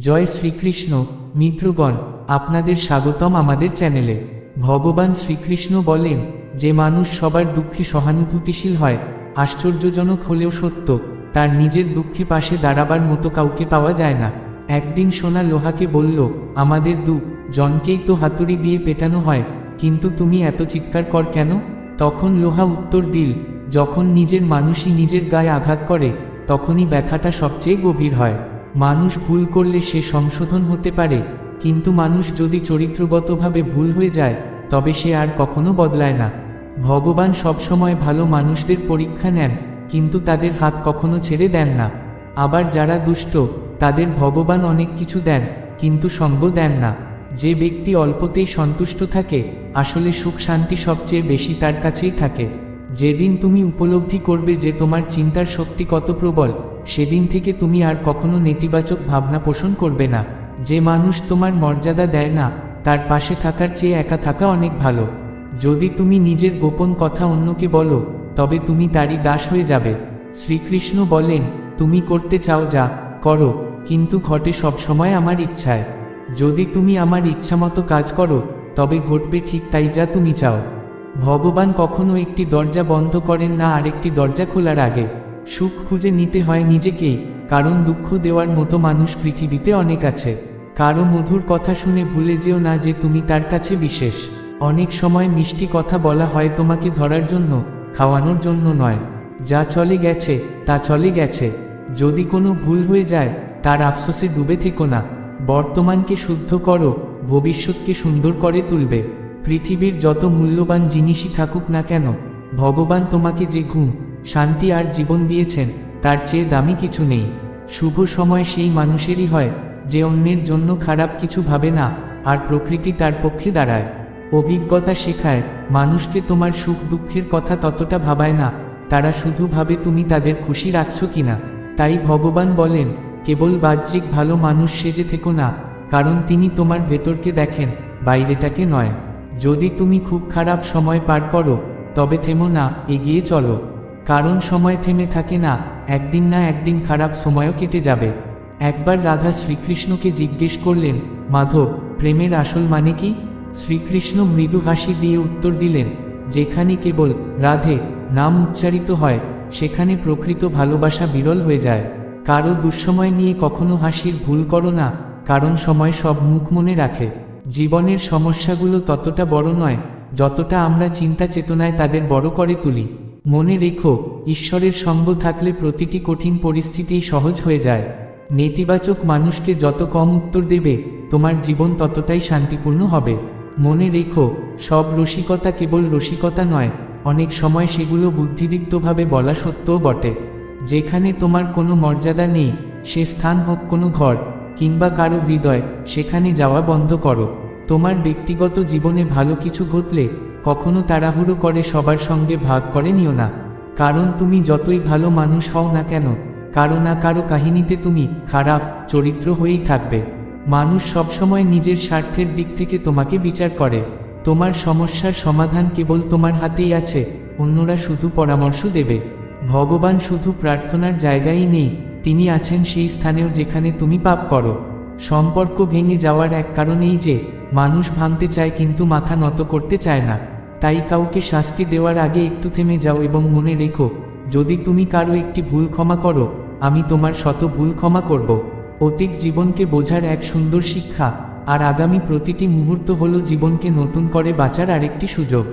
জয় শ্রীকৃষ্ণ, মিত্রগণ, আপনাদের স্বাগতম আমাদের চ্যানেলে। ভগবান শ্রীকৃষ্ণ বলেন, যে মানুষ সবার দুঃখে সহানুভূতিশীল হয়, আশ্চর্যজনক হলেও সত্য, তার নিজের দুঃখে পাশে দাঁড়াবার মতো কাউকে পাওয়া যায় না। একদিন সোনা লোহাকে বলল, আমাদের দু, জনকেই তো হাতুড়ি দিয়ে পেটানো হয়, কিন্তু তুমি এত চিৎকার কর কেন? তখন লোহা উত্তর দিল, যখন নিজের মানুষই নিজের গায়ে আঘাত করে, তখনই ব্যথাটা সবচেয়ে গভীর হয়। মানুষ ভুল করলে সে সংশোধন হতে পারে, কিন্তু মানুষ যদি চরিত্রগতভাবে ভুল হয়ে যায়, তবে সে আর কখনো বদলায় না। ভগবান সবসময় ভালো মানুষদের পরীক্ষা নেন, কিন্তু তাদের হাত কখনো ছেড়ে দেন না। আবার যারা দুষ্ট, তাদের ভগবান অনেক কিছু দেন, কিন্তু সঙ্গ দেন না। যে ব্যক্তি অল্পতেই সন্তুষ্ট থাকে, আসলে সুখ শান্তি সবচেয়ে বেশি তার কাছেই থাকে। যেদিন তুমি উপলব্ধি করবে যে তোমার চিন্তার শক্তি কত প্রবল সেদিন থেকে তুমি আর কখনো নেতিবাচক ভাবনা পোষণ করবে না। যে মানুষ তোমার মর্যাদা দেয় না, তার পাশে থাকার চেয়ে একা থাকা অনেক ভালো। যদি তুমি নিজের গোপন কথা অন্যকে বলো, তবে তুমি তারই দাস হয়ে যাবে। শ্রীকৃষ্ণ বলেন, তুমি করতে চাও যা, করো, কিন্তু ঘটে সবসময় আমার ইচ্ছায়। যদি তুমি আমার ইচ্ছামতো কাজ করো, তবে ঘটবে ঠিক তাই যা তুমি চাও। ভগবান কখনো একটি দরজা বন্ধ করেন না আরেকটি দরজা খোলার আগে। সুখ খুঁজে নিতে হয় নিজেকেই কারণ দুঃখ দেওয়ার মতো মানুষ পৃথিবীতে অনেক আছে। কারও মধুর কথা শুনে ভুলে যেও না যে তুমি তার কাছে বিশেষ। অনেক সময় মিষ্টি কথা বলা হয় তোমাকে ধরার জন্য, খাওয়ানোর জন্য নয়। যা চলে গেছে, তা চলে গেছে। যদি কোনো ভুল হয়ে যায়, তার আফসোসে ডুবে থেকো না। বর্তমানকে শুদ্ধ করো, ভবিষ্যৎকে সুন্দর করে তুলবে। পৃথিবীর যত মূল্যবান জিনিসই থাকুক না কেন, ভগবান তোমাকে যে ঘুম শান্তি আর জীবন দিয়েছেন, তার চেয়ে দামি কিছু নেই। শুভ সময় সেই মানুষেরই হয়, যে অন্যের জন্য খারাপ কিছু ভাবে না, আর প্রকৃতি তার পক্ষে দাঁড়ায়। অভিজ্ঞতা শেখায়, মানুষকে তোমার সুখ দুঃখের কথা ততটা ভাবায় না, তারা শুধু ভাবে তুমি তাদের খুশি রাখছ কিনা। তাই ভগবান বলেন, কেবল বাহ্যিক ভালো মানুষ সেজে থেকো না, কারণ তিনি তোমার ভেতরকে দেখেন, বাইরেটাকে নয়। যদি তুমি খুব খারাপ সময় পার করো, তবে থেমো না, এগিয়ে চলো। কারণ সময় থেমে থাকে না, একদিন না একদিন খারাপ সময়ও কেটে যাবে। একবার রাধা শ্রীকৃষ্ণকে জিজ্ঞেস করলেন, মাধব, প্রেমের আসল মানে কি? শ্রীকৃষ্ণ মৃদু হাসি দিয়ে উত্তর দিলেন, যেখানে কেবল রাধে নাম উচ্চারিত হয়, সেখানে প্রকৃত ভালোবাসা বিরল হয়ে যায়। কারও দুঃসময় নিয়ে কখনো হাসির ভুল করো না, কারণ সময় সব মুখ মনে রাখে। জীবনের সমস্যাগুলো ততটা বড় নয়, যতটা আমরা চিন্তা চেতনায় তাদের বড় করে তুলি। মনে রেখো, ঈশ্বরের সঙ্গ থাকলে প্রতিটি কঠিন পরিস্থিতিই সহজ হয়ে যায়। নেতিবাচক মানুষকে যত কম উত্তর দেবে, তোমার জীবন ততটাই শান্তিপূর্ণ হবে। মনে রেখো, সব রসিকতা কেবল রসিকতা নয়, অনেক সময় সেগুলো বুদ্ধিদীপ্তভাবে বলা সত্যও বটে। যেখানে তোমার কোনো মর্যাদা নেই, সে স্থান হোক কোনো ঘর, কিংবা কারও হৃদয়, সেখানে যাওয়া বন্ধ করো। তোমার ব্যক্তিগত জীবনে ভালো কিছু ঘটলে কখনো তাড়াহুড়ো করে সবার সঙ্গে ভাগ করে নিও না। কারণ তুমি যতই ভালো মানুষ হও না কেন, কারও না কারও কাহিনীতে তুমি খারাপ, চরিত্র হয়েই থাকবে। মানুষ সবসময় নিজের স্বার্থের দিক থেকে তোমাকে বিচার করে। তোমার সমস্যার সমাধান কেবল তোমার হাতেই আছে, অন্যরা শুধু পরামর্শ দেবে। ভগবান শুধু প্রার্থনার জায়গায় নেই, তিনি আছেন সেই স্থানেও যেখানে তুমি পাপ করো। সম্পর্ক ভেঙে যাওয়ার এক কারণেই যে, মানুষ ভাঙতে চায় কিন্তু মাথা নত করতে চায় না। তাই কাউকে শাস্তি দেওয়ার আগে একটু থেমে যাও এবং মনে রেখো, যদি তুমি কারও একটি ভুল ক্ষমা করো, আমি তোমার শত ভুল ক্ষমা করব। অতীত জীবনকে বোঝার এক সুন্দর শিক্ষা, আর আগামী প্রতিটি মুহূর্ত হল জীবনকে নতুন করে বাঁচার আরেকটি সুযোগ।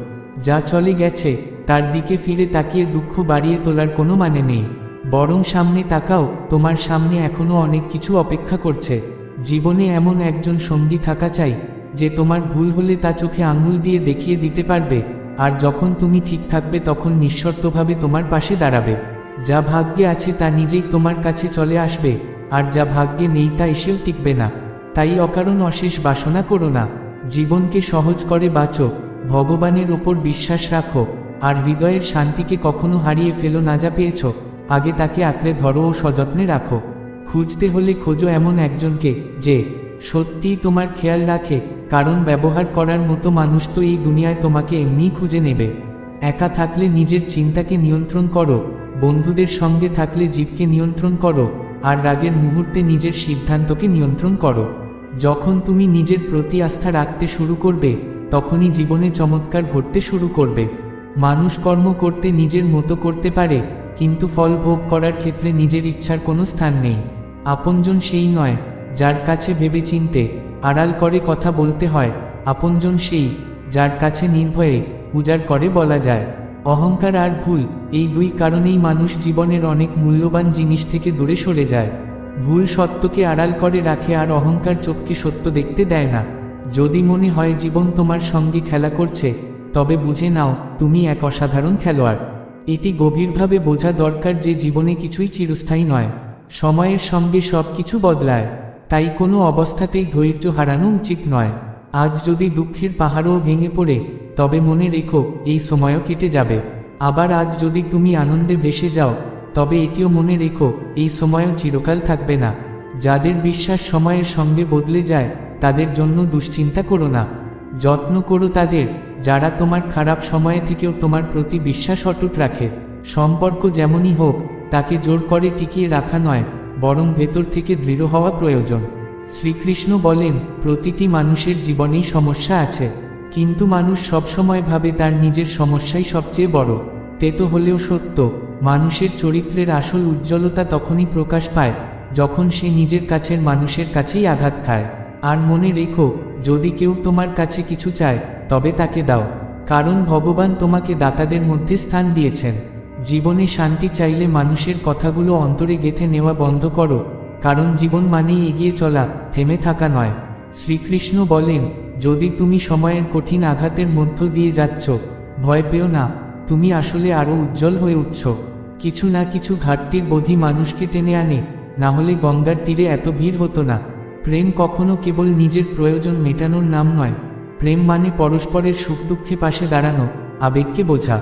যা চলে গেছে, তার দিকে ফিরে তাকিয়ে দুঃখ বাড়িয়ে তোলার কোনো মানে নেই। বরং সামনে তাকাও, তোমার সামনে এখনও অনেক কিছু অপেক্ষা করছে। জীবনে এমন একজন সঙ্গী থাকা চাই যে তোমার ভুল হলে তা চোখে আঙুল দিয়ে দেখিয়ে দিতে পারবে, আর যখন তুমি ঠিক থাকবে তখন নিঃশর্তভাবে তোমার পাশে দাঁড়াবে। যা ভাগ্যে আছে তা নিজেই তোমার কাছে চলে আসবে, আর যা ভাগ্যে নেই তা এসেও টিকবে না। তাই অকারণ অশেষ বাসনা করো না। জীবনকে সহজ করে বাঁচো, ভগবানের ওপর বিশ্বাস রাখো, আর হৃদয়ের শান্তিকে কখনো হারিয়ে ফেলো না যা পেয়েছ। আগে তাকে আঁকড়ে ধরো ও সযত্নে রাখো। খুঁজতে হলে খোঁজো এমন একজনকে যে সত্যিই তোমার খেয়াল রাখে কারণ ব্যবহার করার মতো মানুষ তো এই দুনিয়ায় তোমাকে এমনিই খুঁজে নেবে। একা থাকলে নিজের চিন্তাকে নিয়ন্ত্রণ করো, বন্ধুদের সঙ্গে থাকলে জীবকে নিয়ন্ত্রণ করো, আর রাগের মুহূর্তে নিজের সিদ্ধান্তকে নিয়ন্ত্রণ করো। যখন তুমি নিজের প্রতি আস্থা রাখতে শুরু করবে, তখনই জীবনে চমৎকার ঘটতে শুরু করবে। মানুষ কর্ম করতে নিজের মতো করতে পারে, কিন্তু ফল ভোগ করার ক্ষেত্রে নিজের ইচ্ছার কোনো স্থান নেই। আপনজন সেই নয়, যার কাছে ভেবে চিনতে আড়াল করে কথা বলতে হয়, আপনজন সেই, যার কাছে নির্ভয়ে উজাড় করে বলা যায়। অহংকার আর ভুল, এই দুই কারণেই মানুষ জীবনের অনেক মূল্যবান জিনিস থেকে দূরে সরে যায়। ভুল সত্যকে আড়াল করে রাখে আর অহংকার চোখকে সত্য দেখতে দেয় না। যদি মনে হয় জীবন তোমার সঙ্গে খেলা করছে, তবে বুঝে নাও, তুমি এক অসাধারণ খেলোয়াড়। এটি গভীরভাবে বোঝা দরকার যে জীবনে কিছুই চিরস্থায়ী নয়। সময়ের সঙ্গে সব কিছু বদলায়। তাই কোনো অবস্থাতেই ধৈর্য হারানো উচিত নয়। আজ যদি দুঃখের পাহাড়ও ভেঙে পড়ে, তবে মনে রেখো, এই সময়ও কেটে যাবে। আবার আজ যদি তুমি আনন্দে ভেসে যাও, তবে এটিও মনে রেখো, এই সময়ও চিরকাল থাকবে না। যাদের বিশ্বাস সময়ের সঙ্গে বদলে যায়, তাদের জন্য দুশ্চিন্তা করো না। যত্ন করো তাদের, যারা তোমার খারাপ সময়ে থেকেও তোমার প্রতি বিশ্বাস অটুট রাখে। সম্পর্ক যেমনই হোক, তাকে জোর করে টিকিয়ে রাখা নয় বরং ভেতর থেকে দৃঢ় হওয়া প্রয়োজন। শ্রীকৃষ্ণ বলেন, প্রতিটি মানুষের জীবনেই সমস্যা আছে, কিন্তু মানুষ সবসময় ভাবে তার নিজের সমস্যাই সবচেয়ে বড়। তেতো হলেও সত্য, মানুষের চরিত্রের আসল উজ্জ্বলতা তখনই প্রকাশ পায়, যখন সে নিজের কাছের মানুষের কাছেই আঘাত খায়। আর মনে রেখো, যদি কেউ তোমার কাছে কিছু চায়, তবে তাকে দাও, কারণ ভগবান তোমাকে দাতাদের মধ্যে স্থান দিয়েছেন। জীবনে শান্তি চাইলে মানুষের কথাগুলো অন্তরে গেথে নেওয়া বন্ধ করো, কারণ জীবন মানেই এগিয়ে চলা, থেমে থাকা নয়। শ্রীকৃষ্ণ বলেন, যদি তুমি সময়ের কঠিন আঘাতের মধ্য দিয়ে যাচ্ছ, ভয় পেও না, তুমি আসলে আরও উজ্জ্বল হয়ে উঠছ। কিছু না কিছু ঘাটতির বোধি মানুষকে টেনে আনে, না হলে গঙ্গার তীরে এত ভিড় হতো না। প্রেম কখনো কেবল নিজের প্রয়োজন মেটানোর নাম নয়। প্রেম মানে পরস্পরের সুখ দুঃখে পাশে দাঁড়ানো, আবেগকে বোঝা।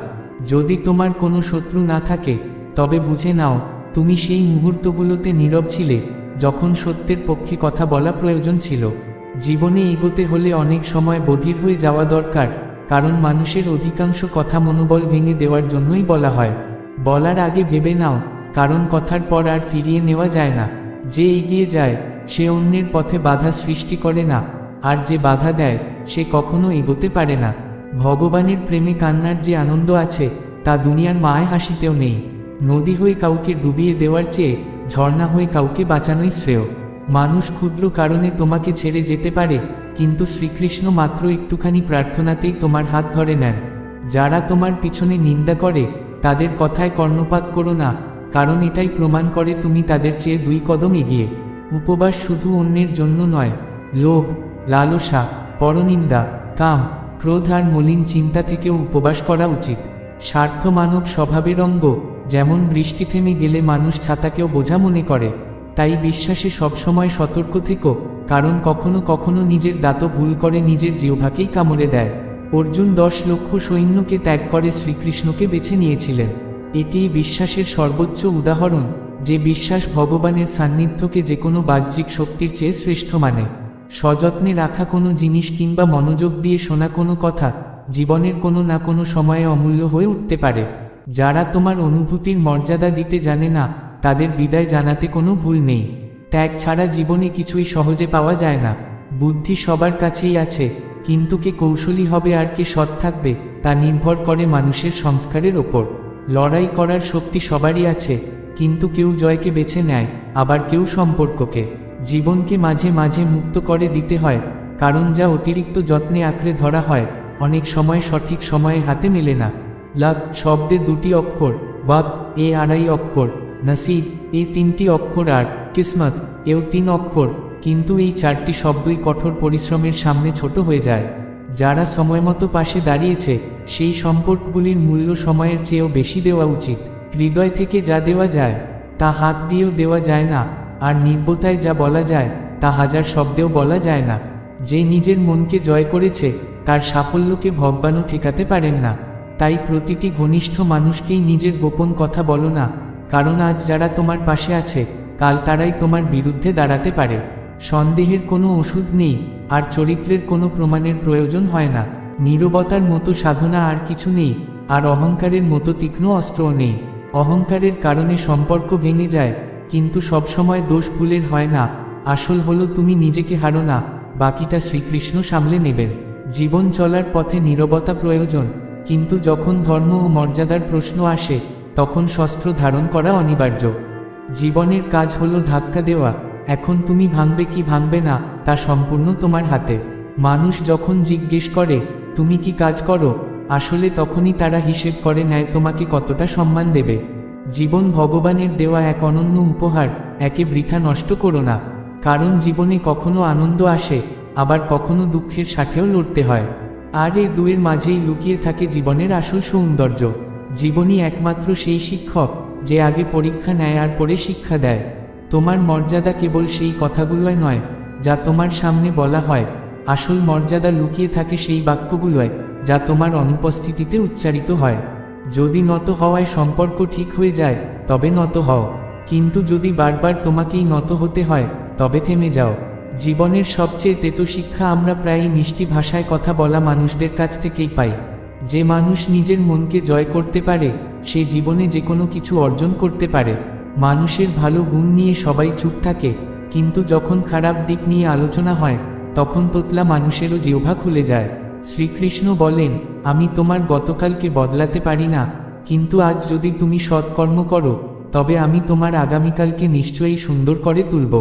যদি তোমার কোনো শত্রু না থাকে, তবে বুঝে নাও, তুমি সেই মুহূর্তগুলোতে নীরব ছিলে, যখন সত্যের পক্ষে কথা বলা প্রয়োজন ছিল। জীবনে এগোতে হলে অনেক সময় বধির হয়ে যাওয়া দরকার, কারণ মানুষের অধিকাংশ কথা মনোবল ভেঙে দেওয়ার জন্যই বলা হয়। বলার আগে ভেবে নাও, কারণ কথার পর আর ফিরিয়ে নেওয়া যায় না। যে এগিয়ে যায়, সে অন্যের পথে বাধা সৃষ্টি করে না, আর যে বাধা দেয়, সে কখনো এগোতে পারে না। ভগবানের প্রেমে কান্নার যে আনন্দ আছে, তা দুনিয়ার মায় হাসিতেও নেই। নদী হয়ে কাউকে ডুবিয়ে দেওয়ার চেয়ে, ঝর্ণা হয়ে কাউকে বাঁচানোই শ্রেয়। মানুষ ক্ষুদ্র কারণে তোমাকে ছেড়ে যেতে পারে, কিন্তু শ্রীকৃষ্ণ মাত্র একটুখানি প্রার্থনাতেই তোমার হাত ধরে নেন। যারা তোমার পিছনে নিন্দা করে, তাদের কথায় কর্ণপাত করো না, কারণ এটাই প্রমাণ করে তুমি তাদের চেয়ে দুই কদম এগিয়ে। উপবাস শুধু অন্যের জন্য নয়, লোভ, লালসা, পরনিন্দা, কাম ক্রোধ আর মলিন চিন্তা থেকেও উপবাস করা উচিত। স্বার্থ মানব স্বভাবের অঙ্গ, যেমন বৃষ্টি থেমে গেলে মানুষ ছাতাকেও বোঝা মনে করে। তাই বিশ্বাসে সবসময় সতর্ক থেকো, কারণ কখনো কখনো নিজের দাঁতও ভুল করে নিজের জিহ্বাকেই কামড়ে দেয়। অর্জুন দশ লক্ষ সৈন্যকে ত্যাগ করে শ্রীকৃষ্ণকে বেছে নিয়েছিলেন। এটি বিশ্বাসের সর্বোচ্চ উদাহরণ, যে বিশ্বাস ভগবানের সান্নিধ্যকে যে কোনো বাহ্যিক শক্তির চেয়ে শ্রেষ্ঠ মানে। সযত্নে রাখা কোনো জিনিস কিংবা মনোযোগ দিয়ে শোনা কোনো কথা জীবনের কোনো না কোনো সময়ে অমূল্য হয়ে উঠতে পারে। যারা তোমার অনুভূতির মর্যাদা দিতে জানে না, তাদের বিদায় জানাতে কোনো ভুল নেই। ত্যাগ ছাড়া জীবনে কিছুই সহজে পাওয়া যায় না। বুদ্ধি সবার কাছেই আছে, কিন্তু কে কৌশলী হবে আর কে সৎ থাকবে, তা নির্ভর করে মানুষের সংস্কারের ওপর। লড়াই করার শক্তি সবারই আছে, কিন্তু কেউ জয়কে বেছে নেয়, আবার কেউ সম্পর্ককে। জীবনকে মাঝে মাঝে মুক্ত করে দিতে হয়, কারণ যা অতিরিক্ত যত্নে আঁকড়ে ধরা হয়, অনেক সময় সঠিক সময়ে হাতে মেলে না। লাভ শব্দে দুটি অক্ষর, ওয়াক, এ আড়াই অক্ষর, নাসিব, এ তিনটি অক্ষর আর কিসমত, এও তিন অক্ষর, কিন্তু এই চারটি শব্দই কঠোর পরিশ্রমের সামনে ছোট হয়ে যায়। যারা সময়মতো পাশে দাঁড়িয়েছে, সেই সম্পর্কগুলির মূল্য সময়ের চেয়েও বেশি দেওয়া উচিত। হৃদয় থেকে যা দেওয়া যায়, তা হাত দিয়েও দেওয়া যায় না। আর নিব্যতায় যা বলা যায়, তা হাজার শব্দেও বলা যায় না। যে নিজের মনকে জয় করেছে, তার সাফল্যকে ভগবানও ঠেকাতে পারেন না। তাই প্রতিটি ঘনিষ্ঠ মানুষকেই নিজের গোপন কথা বলো না, কারণ আজ যারা তোমার পাশে আছে, কাল তারাই তোমার বিরুদ্ধে দাঁড়াতে পারে। সন্দেহের কোনো ওষুধ নেই, আর চরিত্রের কোনো প্রমাণের প্রয়োজন হয় না। নীরবতার মতো সাধনা আর কিছু নেই, আর অহংকারের মতো তীক্ষ্ণ অস্ত্রও নেই। অহংকারের কারণে সম্পর্ক ভেঙে যায় কিন্তু সবসময় দোষ ভুলের হয় না। আসল হলো তুমি নিজেকে হারো না, বাকিটা শ্রীকৃষ্ণ সামলে নেবেন জীবন চলার পথে নীরবতা প্রয়োজন, কিন্তু যখন ধর্ম ও মর্যাদার প্রশ্ন আসে, তখন শস্ত্র ধারণ করা অনিবার্য। জীবনের কাজ হলো ধাক্কা দেওয়া, এখন তুমি ভাঙবে কি ভাঙবে না, তা সম্পূর্ণ তোমার হাতে। মানুষ যখন জিজ্ঞেস করে, তুমি কি কাজ করো? আসলে তখনই তারা হিসেব করে নেয় তোমাকে কতটা সম্মান দেবে? জীবন ভগবানের দেওয়া এক অনন্য উপহার, একে বৃথা নষ্ট করো না। কারণ জীবনে কখনো আনন্দ আসে, আবার কখনো দুঃখের সাথেও লড়তে হয়। আর এই দুয়ের মাঝেই লুকিয়ে থাকে জীবনের আসল সৌন্দর্য। জীবনই একমাত্র সেই শিক্ষক, যে আগে পরীক্ষা নেয় আর পরে শিক্ষা দেয়। তোমার মর্যাদা কেবল সেই কথাগুলোয় নয়, যা তোমার সামনে বলা হয়। আসল মর্যাদা লুকিয়ে থাকে সেই বাক্যগুলোয় যা তোমার অনুপস্থিতিতে উচ্চারিত হয়। যদি নত হওয়ায় সম্পর্ক ঠিক হয়ে যায়, তবে নত হও। কিন্তু যদি বারবার তোমাকেই নত হতে হয়, তবে থেমে যাও। জীবনের সবচেয়ে তেতো শিক্ষা আমরা প্রায়ই মিষ্টি ভাষায় কথা বলা মানুষদের কাছ থেকেই পাই। যে মানুষ নিজের মনকে জয় করতে পারে, সে জীবনে যে কোনো কিছু অর্জন করতে পারে। মানুষের ভালো গুণ নিয়ে সবাই চুপ থাকে, কিন্তু যখন খারাপ দিক নিয়ে আলোচনা হয়, তখন তোতলা মানুষেরও জিহ্বা খুলে যায়। শ্রীকৃষ্ণ বলেন, আমি তোমার গতকালকে বদলাতে পারি না, কিন্তু আজ যদি তুমি সৎকর্ম করো, তবে আমি তোমার আগামীকালকে নিশ্চয়ই সুন্দর করে তুলব।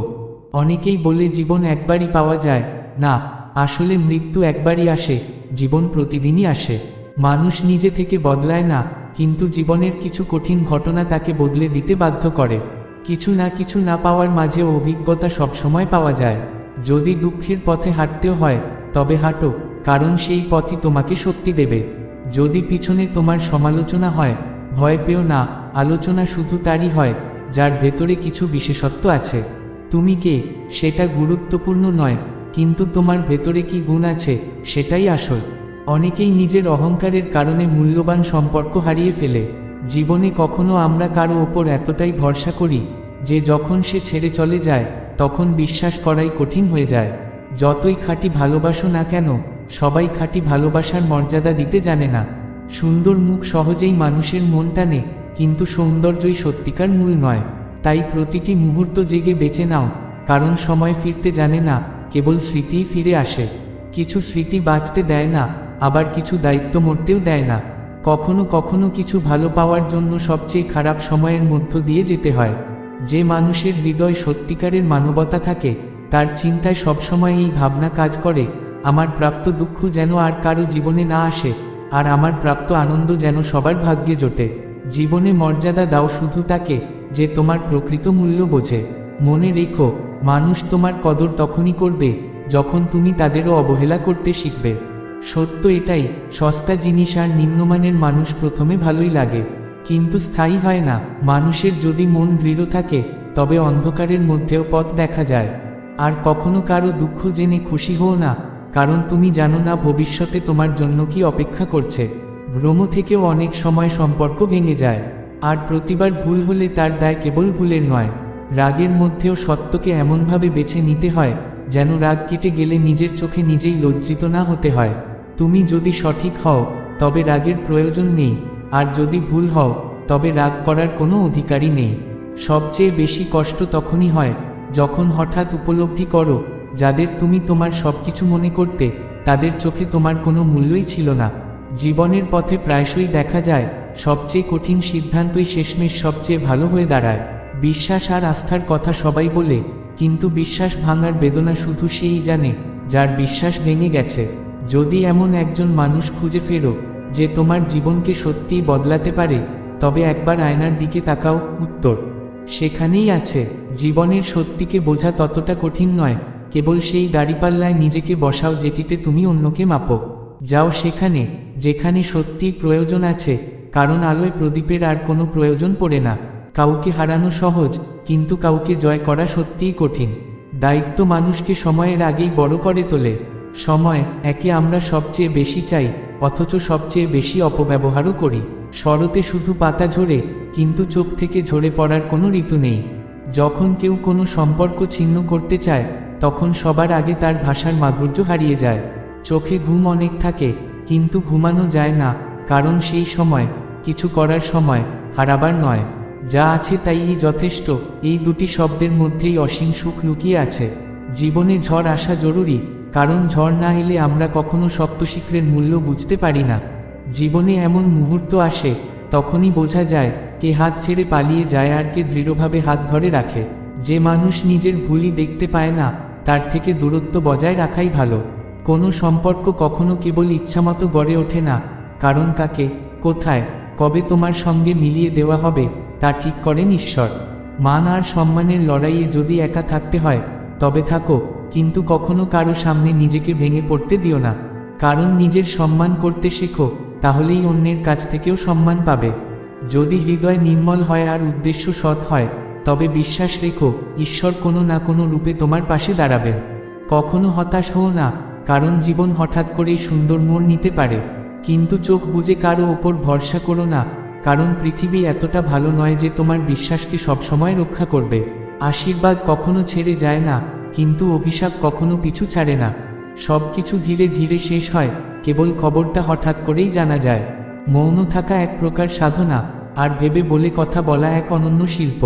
অনেকেই বলে, জীবন একবারই পাওয়া যায়। না, আসলে মৃত্যু একবারই আসে, জীবন প্রতিদিনই আসে। মানুষ নিজে থেকে বদলায় না, কিন্তু জীবনের কিছু কঠিন ঘটনা তাকে বদলে দিতে বাধ্য করে। কিছু না কিছু না পাওয়ার মাঝে অভিজ্ঞতা সবসময় পাওয়া যায়। যদি দুঃখের পথে হাঁটতেও হয়, তবে হাঁটো। কারণ সেই পথই তোমাকে শক্তি দেবে। যদি পিছনে তোমার সমালোচনা হয়, ভয় পেও না, আলোচনা শুধু তারই হয়, যার ভেতরে কিছু বিশেষত্ব আছে। তুমি কে, সেটা গুরুত্বপূর্ণ নয়, কিন্তু তোমার ভেতরে কি গুণ আছে, সেটাই আসল। অনেকেই নিজের অহংকারের কারণে মূল্যবান সম্পর্ক হারিয়ে ফেলে। জীবনে কখনো আমরা কারও ওপর এতটাই ভরসা করি, যে যখন সে ছেড়ে চলে যায়, তখন বিশ্বাস করাই কঠিন হয়ে যায়। যতই খাঁটি ভালোবাসো না কেন সবাই খাঁটি ভালোবাসার মর্যাদা দিতে জানে না। সুন্দর মুখ সহজেই মানুষের মন টানে, কিন্তু সৌন্দর্যই সত্যিকার মূল নয়। তাই প্রতিটি মুহূর্ত জেগে বেঁচে নাও, কারণ সময় ফিরতে জানে না, কেবল স্মৃতিই ফিরে আসে। কিছু স্মৃতি বাঁচতে দেয় না, আবার কিছু দায়িত্ব মরতেও দেয় না। কখনো কখনো কিছু ভালো পাওয়ার জন্য সবচেয়ে খারাপ সময়ের মধ্য দিয়ে যেতে হয়। যে মানুষের হৃদয় সত্যিকারের মানবতা থাকে, তার চিন্তায় সবসময় এই ভাবনা কাজ করে। আমার প্রাপ্ত দুঃখ যেন আর কারও জীবনে না আসে, আর আমার প্রাপ্ত আনন্দ যেন সবার ভাগ্যে জোটে। জীবনে মর্যাদা দাও শুধু তাকে, যে তোমার প্রকৃত মূল্য বোঝে। মনে রেখো, মানুষ তোমার কদর তখনই করবে, যখন তুমি তাদেরও অবহেলা করতে শিখবে। সত্য এটাই, সস্তা জিনিস আর নিম্নমানের মানুষ প্রথমে ভালোই লাগে। কিন্তু স্থায়ী হয় না, মানুষের যদি মন দৃঢ় থাকে, তবে অন্ধকারের মধ্যেও পথ দেখা যায়। আর কখনো কারও দুঃখ জেনে খুশি হও না কারণ তুমি জানো না ভবিষ্যতে তোমার জন্য কি অপেক্ষা করছে। ভ্রম থেকেও অনেক সময় সম্পর্ক ভেঙে যায়। আর প্রতিবার ভুল হলে তার দায় কেবল ভুলের নয়। রাগের মধ্যেও সত্যকে এমনভাবে বেছে নিতে হয়, যেন রাগ কেটে গেলে নিজের চোখে নিজেই লজ্জিত না হতে হয়। তুমি যদি সঠিক হও, তবে রাগের প্রয়োজন নেই। আর যদি ভুল হও, তবে রাগ করার কোনো অধিকারই নেই। সবচেয়ে বেশি কষ্ট তখনই হয়, যখন হঠাৎ উপলব্ধি করো যাদের তুমি তোমার সব কিছু মনে করতে, তাদের চোখে তোমার কোনো মূল্যই ছিল না। জীবনের পথে প্রায়শই দেখা যায়, সবচেয়ে কঠিন সিদ্ধান্তই শেষমেশ সবচেয়ে ভালো হয়ে দাঁড়ায়। বিশ্বাস আর আস্থার কথা সবাই বলে, কিন্তু বিশ্বাস ভাঙার বেদনা শুধু সেই জানে, যার বিশ্বাস ভেঙে গেছে। যদি এমন একজন মানুষ খুঁজে ফেরো, যে তোমার জীবনকে সত্যিই বদলাতে পারে, তবে একবার আয়নার দিকে তাকাও, উত্তর। সেখানেই আছে, জীবনের সত্যিকে বোঝা ততটা কঠিন নয় কেবল সেই দাড়িপাল্লায় নিজেকে বসাও যেটিতে তুমি অন্যকে মাপো। যাও সেখানে, যেখানে সত্যিই প্রয়োজন আছে, কারণ আলোয় প্রদীপের আর কোনো প্রয়োজন পড়ে না। কাউকে হারানো সহজ, কিন্তু কাউকে জয় করা সত্যিই কঠিন। দায়িত্ব মানুষকে সময়ের আগেই বড় করে তোলে। সময়, একে আমরা সবচেয়ে বেশি চাই, অথচ সবচেয়ে বেশি অপব্যবহারও করি। শরতে শুধু পাতা ঝরে, কিন্তু চোখ থেকে ঝরে পড়ার কোনো ঋতু নেই। যখন কেউ কোনো সম্পর্ক ছিন্ন করতে চায় তখন সবার আগে তার ভাষার মাধুর্য হারিয়ে যায়। চোখে ঘুম অনেক থাকে, কিন্তু ঘুমানো যায় না, কারণ সেই সময়, কিছু করার সময়, হারাবার নয়। যা আছে তাইই যথেষ্ট, এই দুটি শব্দের মধ্যেই অসীম সুখ লুকিয়ে আছে। জীবনে ঝড় আসা জরুরি, কারণ ঝড় না এলে আমরা কখনো সপ্তশিখরের মূল্য বুঝতে পারি না। জীবনে এমন মুহূর্ত আসে, তখনই বোঝা যায়, কে হাত ছেড়ে পালিয়ে যায় আর কে দৃঢ়ভাবে হাত ধরে রাখে। যে মানুষ নিজের ভুলই দেখতে পায় না তার থেকে দূরত্ব বজায় রাখাই ভালো। কোনো সম্পর্ক কখনো কেবল ইচ্ছামতো গড়ে ওঠে না। কারণ কাকে, কোথায়, কবে তোমার সঙ্গে মিলিয়ে দেওয়া হবে, তা ঠিক করেন ঈশ্বর। মান আর সম্মানের লড়াইয়ে যদি একা থাকতে হয়, তবে থাকো, কিন্তু কখনো কারও সামনে নিজেকে ভেঙে পড়তে দিও না। কারণ নিজের সম্মান করতে শেখো, তাহলেই অন্যের কাছ থেকেও সম্মান পাবে। যদি হৃদয় নির্মল হয় আর উদ্দেশ্য সৎ হয় তবে বিশ্বাস রেখো, ঈশ্বর কোনো না কোনো রূপে তোমার পাশে দাঁড়াবেন। কখনো হতাশ হও না, কারণ জীবন হঠাৎ করেই সুন্দর মোড় নিতে পারে। কিন্তু চোখ বুজে কারও ওপর ভরসা করো না, কারণ পৃথিবী এতটা ভালো নয় যে তোমার বিশ্বাসকে সবসময় রক্ষা করবে। আশীর্বাদ কখনো ছেড়ে যায় না, কিন্তু অভিশাপ কখনো পিছু ছাড়ে না। সব কিছু ধীরে ধীরে শেষ হয়, কেবল খবরটা হঠাৎ করেই জানা যায়। মৌন থাকা এক প্রকার সাধনা, আর ভেবে বলে কথা বলা এক অনন্য শিল্প।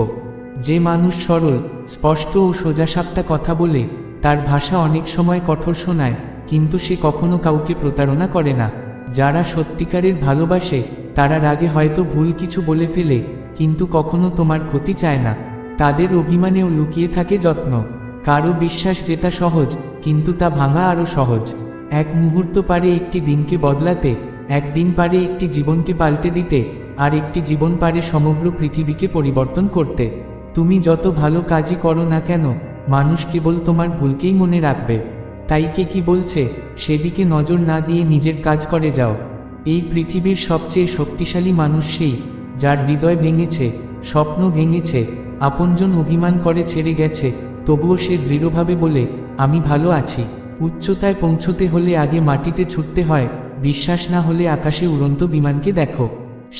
যে মানুষ সরল, স্পষ্ট ও সোজাসাপটা কথা বলে, তার ভাষা অনেক সময় কঠোর শোনায়, কিন্তু সে কখনো কাউকে প্রতারণা করে না। যারা সত্যিকারের ভালোবাসে, তারা রাগে হয়তো ভুল কিছু বলে ফেলে, কিন্তু কখনো তোমার ক্ষতি চায় না। তাদের অভিমানেও লুকিয়ে থাকে যত্ন। কারও বিশ্বাস যেটা সহজ, কিন্তু তা ভাঙা আরও সহজ। এক মুহূর্ত পারে একটি দিনকে বদলাতে, একদিন পারে একটি জীবনকে পাল্টে দিতে, আর একটি জীবন পারে সমগ্র পৃথিবীকে পরিবর্তন করতে। তুমি যত ভালো কাজই করো না কেন, মানুষ কেবল তোমার ভুলকেই মনে রাখবে। তাই কে কি বলছে, সেদিকে নজর না দিয়ে নিজের কাজ করে যাও। এই পৃথিবীর সবচেয়ে শক্তিশালী মানুষ সেই, যার হৃদয় ভেঙেছে, স্বপ্ন ভেঙেছে, আপনজন অভিমান করে ছেড়ে গেছে, তবুও সে দৃঢ়ভাবে বলে, আমি ভালো আছি। উচ্চতায় পৌঁছতে হলে আগে মাটিতে ছুটতে হয়, বিশ্বাস না হলে আকাশে উড়ন্ত বিমানকে দেখো।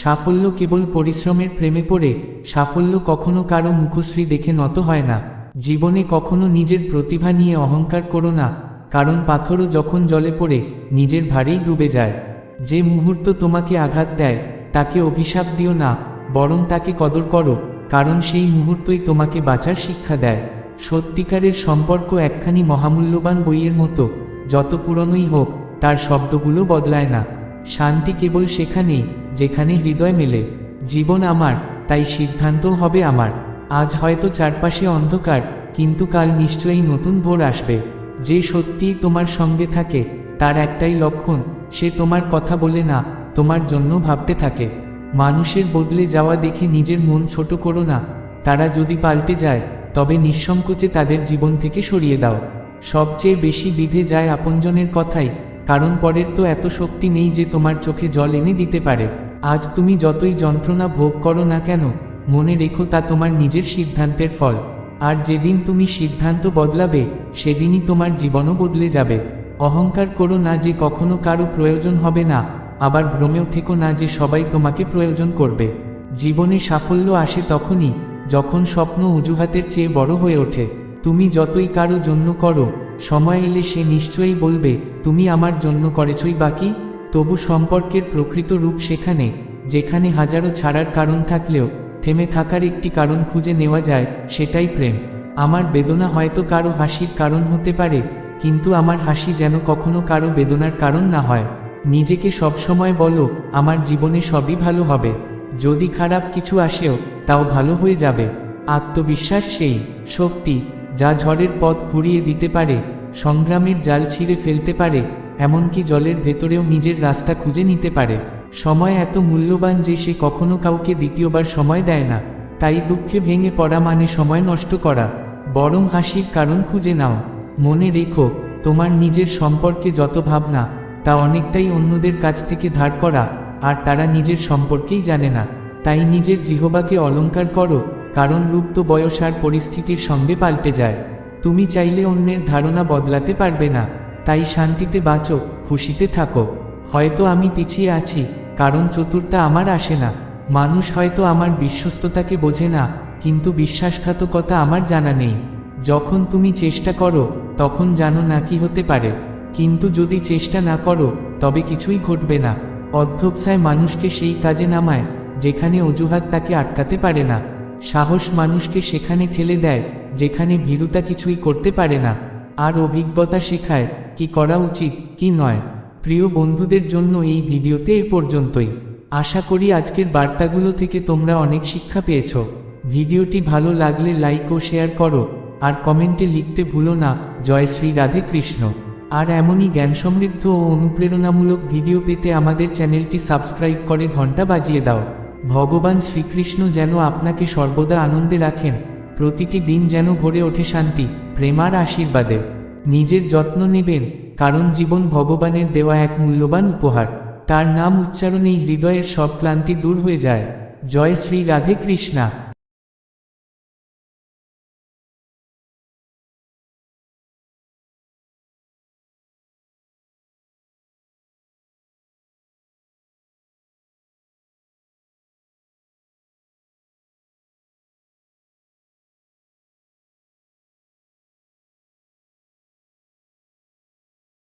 সাফল্য কেবল পরিশ্রমের প্রেমে পড়ে, সাফল্য কখনো কারও মুখশ্রী দেখে নত হয় না। জীবনে কখনো নিজের প্রতিভা নিয়ে অহংকার করো না, কারণ পাথরও যখন জলে পড়ে, নিজের ভারেই ডুবে যায়। যে মুহূর্ত তোমাকে আঘাত দেয়, তাকে অভিশাপ দিও না, বরং তাকে কদর করো, কারণ সেই মুহূর্তই তোমাকে বাঁচার শিক্ষা দেয়। সত্যিকারের সম্পর্ক একখানি মহামূল্যবান বইয়ের মতো, যত পুরনোই হোক, তার শব্দগুলো বদলায় না। শান্তি কেবল সেখানেই যেখানে হৃদয় মেলে, জীবন আমার, তাই সিদ্ধান্তও হবে আমার। আজ হয়তো চারপাশে অন্ধকার, কিন্তু কাল নিশ্চয়ই নতুন ভোর আসবে। যে সত্যিই তোমার সঙ্গে থাকে, তার একটাই লক্ষণ, সে তোমার কথা বলে না, তোমার জন্য ভাবতে থাকে। মানুষের বদলে যাওয়া দেখে নিজের মন ছোট করো না। তারা যদি পাল্টে যায়, তবে নিঃসংকোচে তাদের জীবন থেকে সরিয়ে দাও। সবচেয়ে বেশি বিধে যায় আপনজনের কথাই, কারণ পরের তো এত শক্তি নেই যে তোমার চোখে জল এনে দিতে পারে। আজ তুমি যতই যন্ত্রণা ভোগ করো না কেন, মনে রেখো তা তোমার নিজের সিদ্ধান্তের ফল। আর যেদিন তুমি সিদ্ধান্ত বদলাবে, সেদিনই তোমার জীবনও বদলে যাবে। অহংকার করো না যে কখনো কারও প্রয়োজন হবে না, আবার ভ্রমেও থেকো না যে সবাই তোমাকে প্রয়োজন করবে। জীবনে সাফল্য আসে তখনই, যখন স্বপ্ন অজুহাতের চেয়ে বড় হয়ে ওঠে। তুমি যতই কারও জন্য করো, সময় এলে সে নিশ্চয়ই বলবে, তুমি আমার জন্য করেছই বাকি? তবু সম্পর্কের প্রকৃত রূপ সেখানে, যেখানে হাজারো ছাড়ার কারণ থাকলেও, থেমে থাকার একটি কারণ খুঁজে নেওয়া যায়, সেটাই প্রেম। আমার বেদনা হয়তো কারও হাসির কারণ হতে পারে, কিন্তু আমার হাসি যেন কখনো কারও বেদনার কারণ না হয়। নিজেকে সবসময় বলো, আমার জীবনে সবই ভালো হবে। যদি খারাপ কিছু আসেও, তাও ভালো হয়ে যাবে। আত্মবিশ্বাস সেই, শক্তি, যা ঝড়ের পথ ঘুরিয়ে দিতে পারে, সংগ্রামের জাল ছিঁড়ে ফেলতে পারে এমনকি জলের ভেতরেও নিজের রাস্তা খুঁজে নিতে পারে। সময় এত মূল্যবান যে সে কখনো কাউকে দ্বিতীয়বার সময় দেয় না। তাই দুঃখে ভেঙে পড়া মানে সময় নষ্ট করা। বরং হাসির কারণ খুঁজে নাও। মনে রেখো, তোমার নিজের সম্পর্কে যত ভাবনা, তা অনেকটাই অন্যদের কাছ থেকে ধার করা, আর তারা নিজের সম্পর্কেই জানে না। তাই নিজের জিহবাকে অলঙ্কার করো, কারণ রূপ তো বয়স আর পরিস্থিতির সঙ্গে পাল্টে যায়। তুমি চাইলে অন্যের ধারণা বদলাতে পারবে না। তাই শান্তিতে বাঁচো, খুশিতে থাকো। হয়তো আমি পিছিয়ে আছি, কারণ চতুর্থা আমার আসে না। মানুষ হয়তো আমার বিশ্বস্ততাকে বোঝে না, কিন্তু বিশ্বাসঘাতকতা আমার জানা নেই। যখন তুমি চেষ্টা করো, তখন জানো না কি হতে পারে। কিন্তু যদি চেষ্টা না করো, তবে কিছুই ঘটবে না। অধ্যবসায় মানুষকে সেই কাজে নামায়, যেখানে অজুহাত তাকে আটকাতে পারে না। সাহস মানুষকে সেখানে ঠেলে দেয়, যেখানে ভীরুতা কিছুই করতে পারে না। আর অভিজ্ঞতা শেখায় কি করা উচিত, কি নয়। প্রিয় বন্ধুদের জন্য এই ভিডিওতে এ পর্যন্তই। আশা করি আজকের বার্তাগুলো থেকে তোমরা অনেক শিক্ষা পেয়েছ। ভিডিওটি ভালো লাগলে লাইক ও শেয়ার করো, আর কমেন্টে লিখতে ভুলো না, জয় শ্রী রাধে কৃষ্ণ। আর এমনই জ্ঞান সমৃদ্ধ ও অনুপ্রেরণামূলক ভিডিও পেতে আমাদের চ্যানেলটি সাবস্ক্রাইব করে ঘণ্টা বাজিয়ে দাও। ভগবান শ্রীকৃষ্ণ যেন আপনাকে সর্বদা আনন্দে রাখেন। প্রতিটি দিন যেন ভরে ওঠে শান্তি প্রেমার আশীর্বাদে। নিজের যত্ন নেবেন, কারণ জীবন ভগবানের দেওয়া এক মূল্যবান উপহার। তার নাম উচ্চারণেই হৃদয়ের সব ক্লান্তি দূর হয়ে যায়। জয় শ্রী রাধে কৃষ্ণা।